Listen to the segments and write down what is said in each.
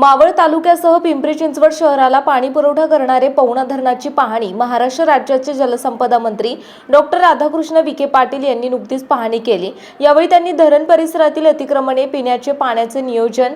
मावळ तालुक्यासह पिंपरी चिंचवड शहराला पाणी पुरवठा करणारे पवना धरणाची पाहणी महाराष्ट्र राज्याचे जलसंपदा मंत्री डॉक्टर राधाकृष्ण विखे पाटील यांनी नुकतीच पाहणी केली. यावेळी त्यांनी धरण परिसरातील अतिक्रमणे पिण्याचे पाण्याचे नियोजन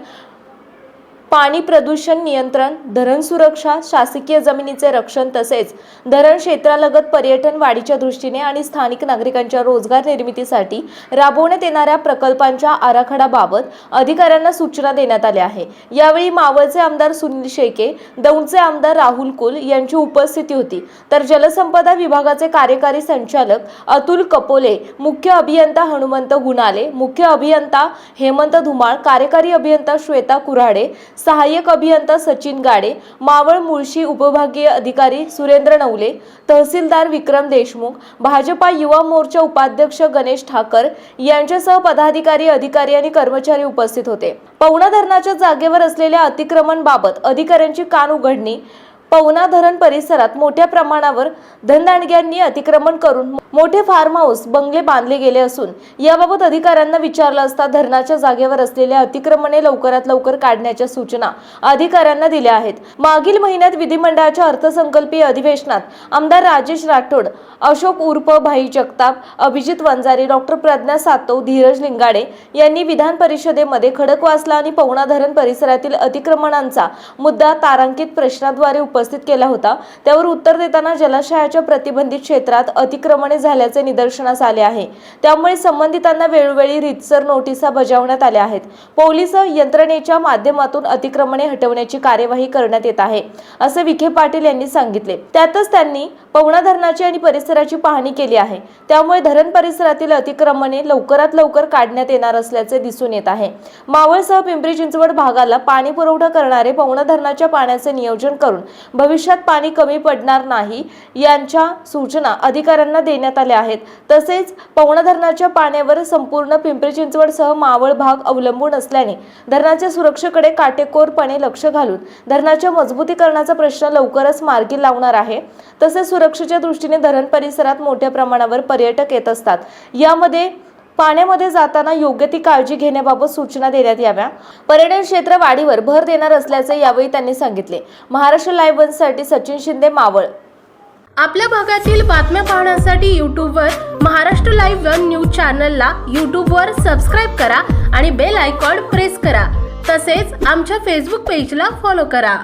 पाणी प्रदूषण नियंत्रण धरण सुरक्षा शासकीय जमिनीचे रक्षण तसेच धरण क्षेत्रालगत पर्यटन वाढीच्या दृष्टीने आणि स्थानिक नागरिकांच्या रोजगार निर्मितीसाठी राबवण्यात येणाऱ्या प्रकल्पांच्या आराखड्याबाबत अधिकाऱ्यांना सूचना देण्यात आल्या आहे. यावेळी मावळचे आमदार सुनील शेके दौंडचे आमदार राहुल कुल यांची उपस्थिती होती. तर जलसंपदा विभागाचे कार्यकारी संचालक अतुल कपोले मुख्य अभियंता हनुमंत गुणाले मुख्य अभियंता हेमंत धुमाळ कार्यकारी अभियंता श्वेता कुऱ्हाडे सहाय्यक अभियंता सचिन गाडे मावळ मुळशी उपविभागीय अधिकारी सुरेंद्र नवले तहसीलदार विक्रम देशमुख भाजपा युवा मोर्चा उपाध्यक्ष गणेश ठाकर यांच्यासह पदाधिकारी अधिकारी आणि कर्मचारी उपस्थित होते. पवना धरणाच्या जागेवर असलेल्या अतिक्रमण बाबत अधिकाऱ्यांची कान उघडणी पवना धरण परिसरात मोठ्या प्रमाणावर धनदांडग्यांनी अतिक्रमण करून मोठे फार्म हाऊस बंगले बांधले गेले असून याबाबत अधिकाऱ्यांना विचारलं असता धरणाच्या जागेवर असलेल्या अतिक्रमणे लवकरात लवकर काढण्याच्या सूचना अधिकाऱ्यांना दिल्या आहेत. मागील महिन्यात विधिमंडळाच्या अर्थसंकल्पीय अधिवेशनात आमदार राजेश राठोड अशोक उर्फ भाई जगताप अभिजित वंजारी डॉक्टर प्रज्ञा सातव धीरज लिंगाडे यांनी विधान परिषदेमध्ये खडकवासला आणि पवना धरण परिसरातील अतिक्रमणांचा मुद्दा तारांकित प्रश्नाद्वारे उपस्थित उपस्थित केला होता. त्यावर उत्तर देताना जलाशयाच्या प्रतिबंधित क्षेत्रात अतिक्रमणे झाल्याचे निदर्शनास आले आहे. त्यामुळे संबंधितांना वेळोवेळी रितसर नोटिसा बजावण्यात आल्या आहेत. पोलीस यंत्रणेच्या माध्यमातून अतिक्रमणे हटवण्याची कार्यवाही करण्यात येत आहे असे विखे पाटील यांनी सांगितले. त्यातच त्यांनी पवना धरणाची आणि परिसराची पाहणी केली आहे. त्यामुळे धरण परिसरातील अतिक्रमणे लवकरात लवकर काढण्यात येणार असल्याचे दिसून येत आहे. मावळसह पिंपरी चिंचवड भागाला पाणी पुरवठा करणारे पवना धरणाच्या पाण्याचे नियोजन करून भविष्यात पाणी कमी पडणार नाही यांच्या सूचना अधिकाऱ्यांना देण्यात आल्या आहेत. तसेच पवना धरणाच्या पाण्यावर संपूर्ण पिंपरी चिंचवडसह मावळ भाग अवलंबून असल्याने धरणाच्या सुरक्षेकडे काटेकोरपणे लक्ष घालून धरणाच्या मजबूतीकरणाचा प्रश्न लवकरच मार्गी लावणार आहे. तसेच सुरक्षेच्या दृष्टीने धरण परिसरात मोठ्या प्रमाणावर पर्यटक येत असतात. यामध्ये पाण्यामध्ये जाताना योग्य ती काळजी घेण्याबाबत सूचना देण्यात याव्या. पर्यटन क्षेत्र वाढीवर भर देणार असल्याचे यावेळी त्यांनी सांगितले. महाराष्ट्र लाईव्ह वनसाठी सचिन शिंदे मावळ. आपल्या भागातील बातम्या पाहण्यासाठी यूट्यूबवर महाराष्ट्र लाईव्ह वन न्यूज चॅनलला यूट्यूबवर सबस्क्राईब करा आणि बेल आयकॉन प्रेस करा. तसेच आमच्या फेसबुक पेजला फॉलो करा.